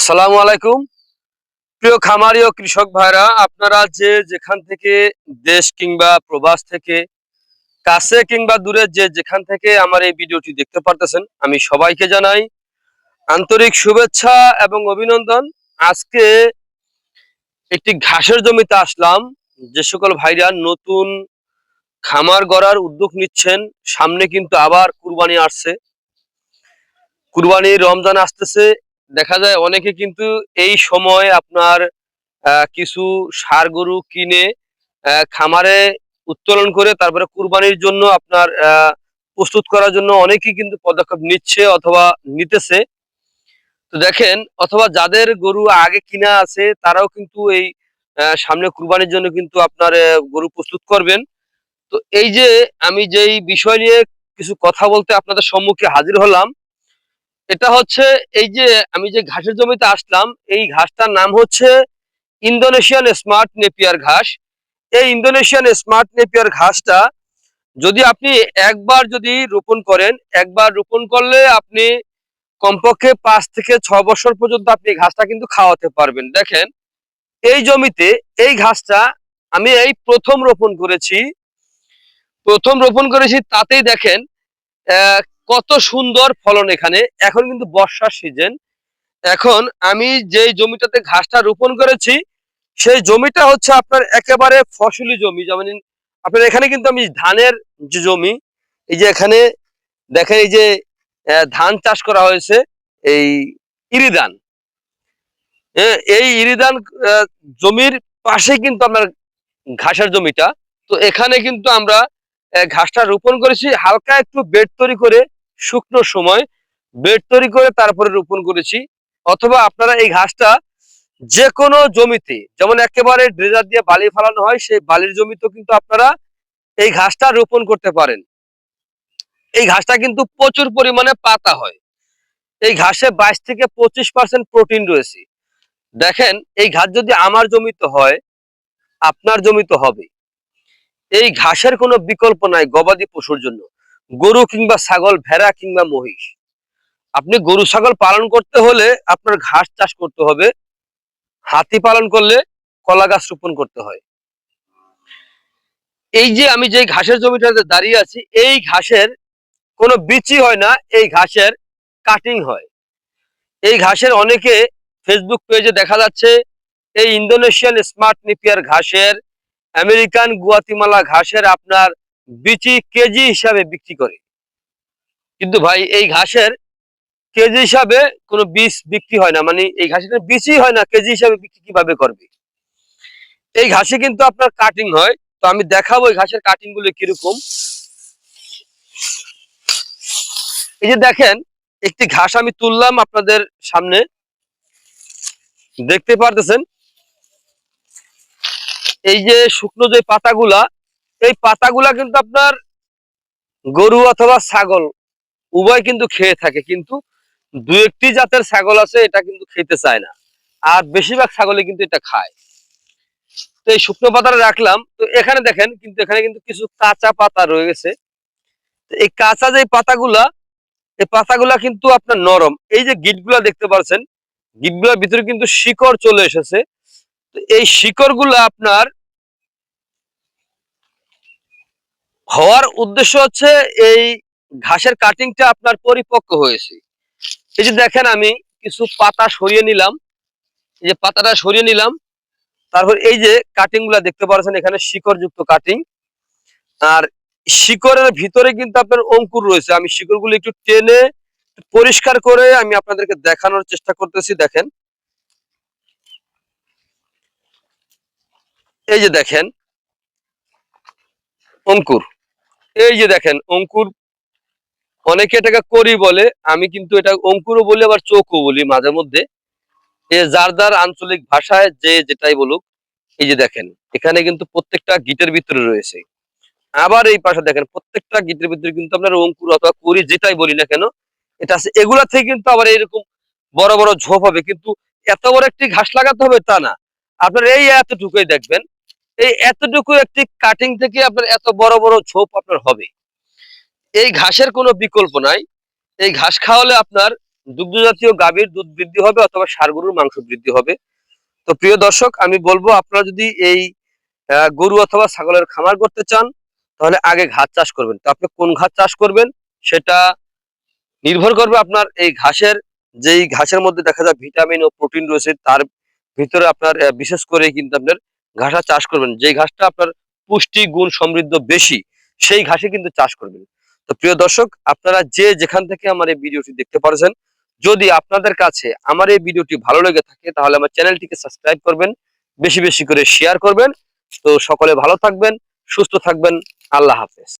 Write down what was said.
আসসালামু আলাইকুম। প্রিয় খামারি ও কৃষক ভাইরা, আপনারা যে যেখান থেকে দেশ কিংবা প্রবাস থেকে, কাছে কিংবা দূরে যে যেখান থেকে আমার এই ভিডিওটি দেখতে পারতেছেন, আমি সবাইকে জানাই আন্তরিক শুভেচ্ছা এবং অভিনন্দন। আজকে একটি ঘাসের জমিতে আসলাম। যে সকল ভাইরা নতুন খামার গড়ার উদ্যোগ নিচ্ছেন, সামনে কিন্তু আবার কুরবানি আসছে। কুরবানি রমজান আসতেছে দেখা যায় অনেকে কিন্তু এই সময় আপনার কিছু সার গরু কিনে খামারে উত্তোলন করে তারপরে কুরবানির জন্য আপনার প্রস্তুত করার জন্য অনেকেই কিন্তু পদক্ষেপ নিচ্ছে অথবা নিতেছে। তো দেখেন, অথবা যাদের গরু আগে কিনা আছে তারাও কিন্তু এই সামনে কুরবানির জন্য কিন্তু আপনার গরু প্রস্তুত করবেন। তো এই যে আমি যেই বিষয় নিয়ে কিছু কথা বলতে আপনাদের সম্মুখে হাজির হলাম এটা হচ্ছে এই যে আমি যে ঘাসের জমিতে আসলাম, এই ঘাসটার নাম হচ্ছে ইন্দোনেশিয়ান স্মার্ট নেপিয়ার ঘাস। এই ইন্দোনেশিয়ান স্মার্ট নেপিয়ার ঘাসটা যদি আপনি একবার যদি রোপণ করেন, একবার রোপণ করলে আপনি কমপক্ষে পাঁচ থেকে ছ বছর পর্যন্ত আপনি ঘাসটা কিন্তু খাওয়াতে পারবেন। দেখেন, এই জমিতে এই ঘাসটা আমি এই প্রথম রোপণ করেছি। প্রথম রোপণ করেছি তাতেই দেখেন কত সুন্দর ফলন এখানে। এখন কিন্তু বর্ষার সিজন এখন আমি যেই জমিটাতে ঘাসটা রোপণ করেছি, সেই জমিটা হচ্ছে আপনার একেবারে ফসলি জমি। যেমন আপনার এখানে কিন্তু আমি ধানের যে জমি, এই যে এখানে দেখেন এই যে ধান চাষ করা হয়েছে, এই ইরিদান। এই ইরিদান জমির পাশে কিন্তু আপনার ঘাসের জমিটা। তো এখানে কিন্তু আমরা ঘাসটা রোপণ করেছি, হালকা একটু বেড তৈরি করে শুকনো সময় বেড তৈরি করে তারপরে রোপণ করেছি। অথবা আপনারা এই ঘাসটা যে কোনো জমিতে, যেমন একেবারে ড্রেজার দিয়ে বালি ফেলানো হয়, সেই বালির জমিতেও কিন্তু আপনারা এই ঘাসটা রোপণ করতে পারেন। এই ঘাসটা কিন্তু প্রচুর পরিমাণে পাতা হয়। এই ঘাসে বাইশ থেকে পঁচিশ পার্সেন্ট প্রোটিন রয়েছে। দেখেন, এই ঘাস যদি আমার জমিতে হয়, আপনার জমিতে হবে। এই ঘাসের কোনো বিকল্প নাই গবাদি পশুর জন্য। গরু কিংবা ছাগল, ভেড়া কিংবা মহিষ। আপনি গরু, ছাগল পালন করতে হলে আপনার ঘাস চাষ করতে হবে। হাতি পালন করলে কলা গাছ রোপণ করতে হয়। এই যে আমি যে ঘাসের জমিটাতে দাঁড়িয়ে আছি, এই ঘাসের কোনো বিচি হয় না, এই ঘাসের কাটিং হয়। এই ঘাসের অনেকে ফেসবুক পেজে দেখা যাচ্ছে, এই ইন্দোনেশিয়ান স্মার্ট নিপিয়ার ঘাসের, আমেরিকান গুয়াতিমালা ঘাসের আপনার বিচি কেজি হিসাবে বিক্রি করে। কিন্তু ভাই, এই ঘাসের কেজি হিসাবে কোনো বীজ বিক্রি হয় না। মানে এই ঘাসের বীজই হয় না, কেজি হিসাবে বিক্রি কীভাবে করবে? এই ঘাসে কিন্তু আপনার কাটিং হয়। তো আমি দেখাবো এই ঘাসের কাটিংগুলো কীরকম। এই যে দেখেন, একটি ঘাস আমি তুললাম আপনাদের সামনে। দেখতে পারতেছেন? এই যে শুকনো যে পাতাগুলা এই পাতাগুলা কিন্তু আপনার গরু অথবা ছাগল, উভয় কিন্তু খেয়ে থাকে, কিন্তু দু একটি জাতের ছাগল আছে, এটা কিন্তু খেতে চায় না। আর বেশিরভাগ ছাগলে কিন্তু এটা খায়। তো এই শুকনো পাতাটা রাখলাম। তো এখানে দেখেন, কিন্তু এখানে কিন্তু কিছু কাঁচা পাতা রয়ে গেছে এই কাঁচা যে পাতাগুলা, এই পাতাগুলা কিন্তু আপনার নরম। এই যে গিটগুলা দেখতে পাচ্ছেন, গিটগুলোর ভিতরে কিন্তু শিকড় চলে এসেছে। এই শিকড়গুলো আপনার হওয়ার উদ্দেশ্য হচ্ছে এই ঘাসের কাটিংটা আপনার পরিপক্ক হয়েছে। এই যে দেখেন আমি কিছু পাতা সরিয়ে নিলাম। এই যে পাতাটা সরিয়ে নিলাম। তারপর এই যে কাটিংগুলা দেখতে পাচ্ছেন, এখানে শিকড় যুক্ত কাটিং আর শিকড়ের ভিতরে কিন্তু আপনার অঙ্কুর রয়েছে। আমি শিকড়গুলো একটু টেনে পরিষ্কার করে আমি আপনাদেরকে দেখানোর চেষ্টা করতেছি, দেখেন। এই যে দেখেন, অঙ্কুর। এই যে দেখেন, অঙ্কুর অনেকে এটাকে করি বলে, আমি কিন্তু এটা অঙ্কুরও বলি, আবার চোখও বলি মাঝে মধ্যে। এ যার যার আঞ্চলিক ভাষায় যে যেটাই বলুক, এই যে দেখেন, এখানে কিন্তু প্রত্যেকটা গিটের ভিতরে রয়েছে। আবার এই পাশে দেখেন, প্রত্যেকটা গিটের ভিতরে কিন্তু আপনার অঙ্কুর অথবা করি যেটাই বলি না কেন, এটা আছে। এগুলা থেকে কিন্তু আবার এরকম বড় বড় ঝোপ হবে, কিন্তু এত বড় একটি ঘাস লাগাতে হবে তা না। আপনার এই এতটুকুই দেখবেন এই এতটুকু একটি কাটিং থেকে আপনার এত বড় বড় ঝোপ আপনার হবে। এই ঘাসের কোনো বিকল্প নাই। এই ঘাস খাওয়ালে আপনার দুগ্ধ জাতীয় গাভীর দুধ বৃদ্ধি হবে অথবা গরুর মাংস বৃদ্ধি হবে। তো প্রিয় দর্শক, আমি বলব, আপনারা যদি এই গরু অথবা ছাগলের খামার করতে চান, তাহলে আগে ঘাস চাষ করবেন। তো আপনি কোন ঘাস চাষ করবেন, সেটা নির্ভর করবে আপনার এই ঘাসের, যেই ঘাসের মধ্যে দেখা যায় ভিটামিন ও প্রোটিন রয়েছে, তার ভিতরে আপনার বিশেষ করে কিন্তু আপনার ঘাসা চাষ করবেন। যে ঘাসটা আপনার পুষ্টি, গুণ সমৃদ্ধ বেশি, সেই ঘাসে কিন্তু চাষ করবেন। তো প্রিয় দর্শক, আপনারা যে যেখান থেকে আমার এই ভিডিওটি দেখতে পারছেন, যদি আপনাদের কাছে আমার এই ভিডিওটি ভালো লেগে থাকে, তাহলে আমার চ্যানেলটিকে সাবস্ক্রাইব করবেন, বেশি বেশি করে শেয়ার করবেন। তো সকলে ভালো থাকবেন, সুস্থ থাকবেন, আল্লাহ হাফেজ।